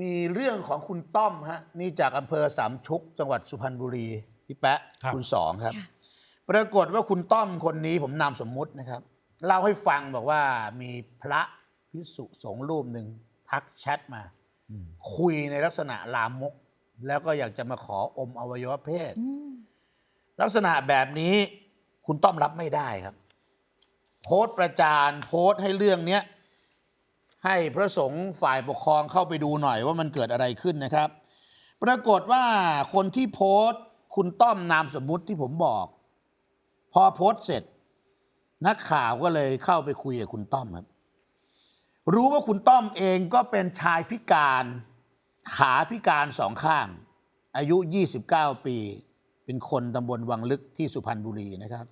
มีเรื่องของคุณต้อมฮะนี่จากอำเภอสามชุก จังหวัดสุพรรณบุรีพี่แปะครับณสองครับ ค่ะ ปรากฏว่าคุณต้อมคนนี้ผมนามสมมุตินะครับ เล่าให้ฟังบอกว่ามีพระพิสุสงฆ์รูปหนึ่งทักแชทมา คุยในลักษณะลามก แล้วก็อยากจะมาขออมอวัยวะเพศ อืมลักษณะแบบนี้คุณต้อมรับไม่ได้ครับ โพสต์ประจานโพสต์ให้เรื่องเนี้ย ให้พระสงฆ์ฝ่ายปกครองเข้าไปดูหน่อยว่ามันเกิดอะไรขึ้นนะครับ ปรากฏว่าคนที่โพสต์คุณต้อมนามสมมุติที่ผมบอก พอโพสต์เสร็จ นักข่าวก็เลยเข้าไปคุยกับคุณต้อมครับ รู้ว่าคุณต้อมเองก็เป็นชายพิการขาพิการสองข้าง อายุ 29 ปี เป็นคนตำบลวังลึกที่สุพรรณบุรีนะครับ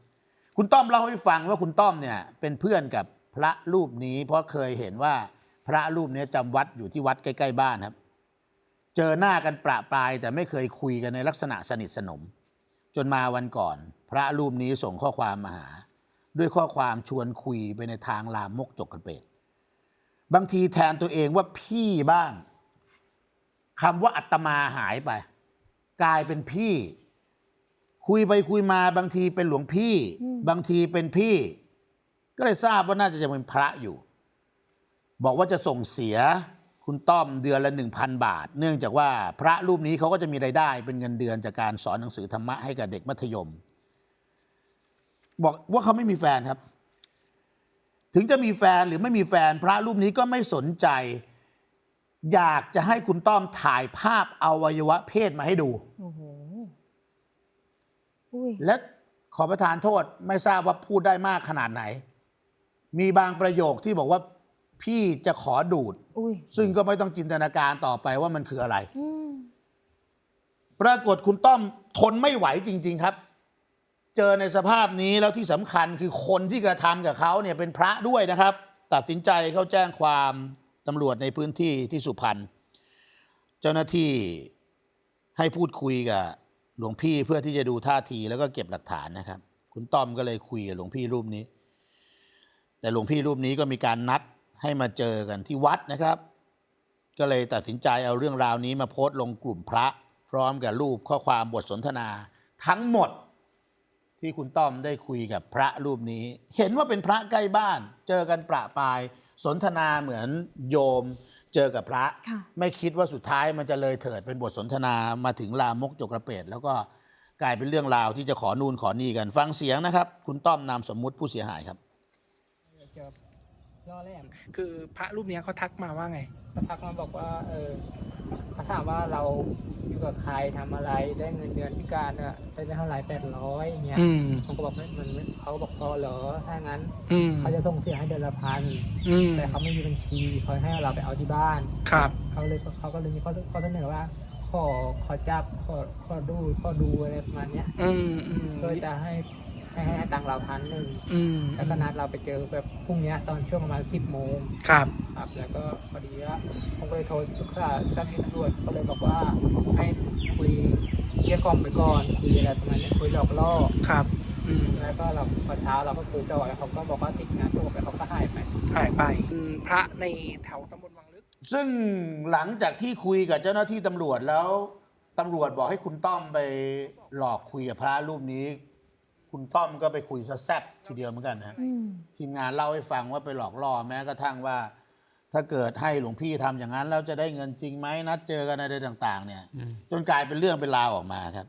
คุณต้อมเล่าให้ฟังว่าคุณต้อมเนี่ยเป็นเพื่อนกับพระรูปนี้เพราะเคยเห็นว่า พระรูปนี้จำวัดอยู่ที่วัดใกล้ๆบ้านครับ เจอหน้ากันประปรายแต่ไม่เคยคุยกันในลักษณะสนิทสนม จนมาวันก่อน พระรูปนี้ส่งข้อความมาหา ด้วยข้อความชวนคุยไปในทางลามกจกกระเปดบางทีแทนตัวเองว่าพี่บ้างคำว่าอัตมาหายไป กลายเป็นพี่ คุยไปคุยมาบางทีเป็นหลวงพี่ บางทีเป็นพี่ ก็เลยทราบว่าน่าจะจะเป็นพระอยู่ บอกว่าจะส่งเสียคุณต้อมเดือนละหนึ่งพันบาท เนื่องจากว่าพระรูปนี้เขาก็จะมีไรายได้เป็นเงินเดือนจากการสอนหนังสือธรรมะให้กับเด็กมัธยม บอกว่าเขาไม่มีแฟนครับ ถึงจะมีแฟนหรือไม่มีแฟนพระรูปนี้ก็ไม่สนใจ อยากจะให้คุณต้อมถ่ายภาพอวัยวะเพศมาให้ดูโอ้โหอุ้ยและขอประทานโทษไม่ทราบว่าพูดได้มากขนาดไหน มีบางประโยคที่บอกว่า พี่จะขอดูด อุ้ยซึ่งก็ไม่ต้องจินตนาการต่อไปว่ามันคืออะไร อืมปรากฏคุณต้อมทนไม่ไหวจริง ๆครับ เจอในสภาพนี้แล้วที่สำคัญคือคนที่กระทำกับเขาเนี่ยเป็นพระด้วยนะครับ ตัดสินใจเข้าแจ้งความตำรวจในพื้นที่ที่สุพรรณเจ้าหน้าที่ให้พูดคุยกับหลวงพี่เพื่อที่จะดูท่าทีแล้วก็เก็บหลักฐานนะครับ คุณต้อมก็เลยคุยกับหลวงพี่รูปนี้ แต่หลวงพี่รูปนี้ก็มีการนัด ให้มาเจอกันที่วัดนะครับ ก็เลยตัดสินใจเอาเรื่องราวนี้มาโพสต์ลงกลุ่มพระ พร้อมกับรูปข้อความบทสนทนา ทั้งหมดที่คุณต้อมได้คุยกับพระรูปนี้ เห็นว่าเป็นพระใกล้บ้าน เจอกันประปราย สนทนาเหมือนโยมเจอกับพระค่ะไม่คิดว่าสุดท้ายมันจะเลยเถิดเป็นบทสนทนามาถึงลามกจกกระเปดแล้วก็กลายเป็นเรื่องราวที่จะขอนูนขอนี่กันฟังเสียงนะครับ คุณต้อมนามสมมุติผู้เสียหายครับจะ ล่อแรกคือพระรูปเนี้ยเขาทักมาว่าไงเขาทักมาบอกว่าเออเขาถามว่าเราอยู่กับใครทำอะไรได้เงินเดือนพิการเนี่ยได้เท่าไหร่แปดร้อยอย่างเงี้ยอืมผมก็บอกไม่มันไม่เขาก็บอกพอเหรอถ้างั้นอืมเขาจะส่งเสียให้เดือนละพันอืมแต่เขาไม่มีบัญชีเขาให้เราไปเอาที่บ้านครับเขาเลยเขาก็เลยมีข้อข้อเสนอว่าขอขอจับขอขอดูขอดูอะไรประมาณเนี้ยอืมอืมเพื่อจะให้ ให้ให้ตังค์เราพันหนึ่งอืมแล้วก็นัดเราไปเจอแบบพรุ่งเนี้ยตอนช่วงประมาณสิบโมงครับ ครับ แล้วก็พอดีว่าผมก็เลยโทรปรึกษาเจ้าหน้าที่ตำรวจก็เลยบอกว่าให้คุยเกลี้ยกล่อมไปก่อนคุยอะไรประมาณนี้คุยหลอกล่อครับ อืมแล้วก็เราพอเช้าเราก็คุยต่อแล้วเขาก็บอกว่าติดงานตัวไปเขาก็หายไป หายไปอืมพระในแถวตำบลวังลึก ซึ่งหลังจากที่คุยกับเจ้าหน้าที่ตำรวจแล้วตำรวจบอกให้คุณต้อมไปหลอกคุยกับพระรูปนี้ คุณต้อมก็ไปคุยซะแซ่บทีเดียวเหมือนกันนะอืมทีมงานเล่าให้ฟังว่าไปหลอกล่อแม้กระทั่งว่า ถ้าเกิดให้หลวงพี่ทำอย่างนั้นแล้วจะได้เงินจริงไหมนัดเจอกันอะไรต่าง ๆ เนี่ย จนกลายเป็นเรื่องเป็นราวออกมาครับ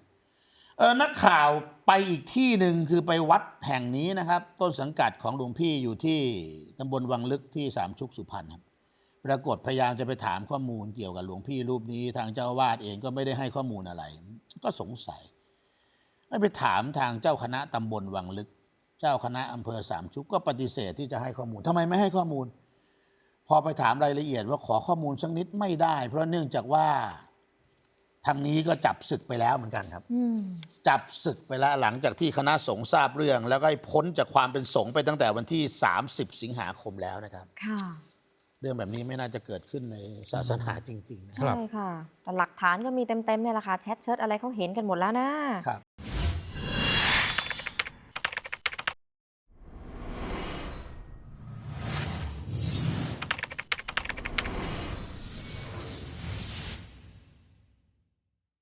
เออนักข่าวไปอีกที่หนึ่งคือไปวัดแห่งนี้นะครับ ต้นสังกัดของหลวงพี่อยู่ที่ตำบลวังลึกที่สามชุกสุพรรณครับปรากฏพยายามจะไปถามข้อมูลเกี่ยวกับหลวงพี่รูปนี้ ทางเจ้าอาวาสเองก็ไม่ได้ให้ข้อมูลอะไร ก็สงสัย ไม่ไปถามทางเจ้าคณะตำบลวังลึก เจ้าคณะอำเภอสามชุกก็ปฏิเสธที่จะให้ข้อมูลทำไมไม่ให้ข้อมูล พอไปถามรายละเอียดว่าขอข้อมูลสักนิดไม่ได้ เพราะเนื่องจากว่าทางนี้ก็จับศึกไปแล้วเหมือนกันครับอืมจับศึกไปแล้วหลังจากที่คณะสงฆ์ทราบเรื่อง แล้วก็ให้พ้นจากความเป็นสงฆ์ไปตั้งแต่วันที่ 30 สิงหาคมแล้วนะครับค่ะเรื่องแบบนี้ไม่น่าจะเกิดขึ้นในศาสนาจริง ๆ นะใช่ค่ะ แต่หลักฐานก็มีเต็มๆเนี่ยแหละค่ะแชทเชิดอะไรเขาเห็นกันหมดแล้วนะครับ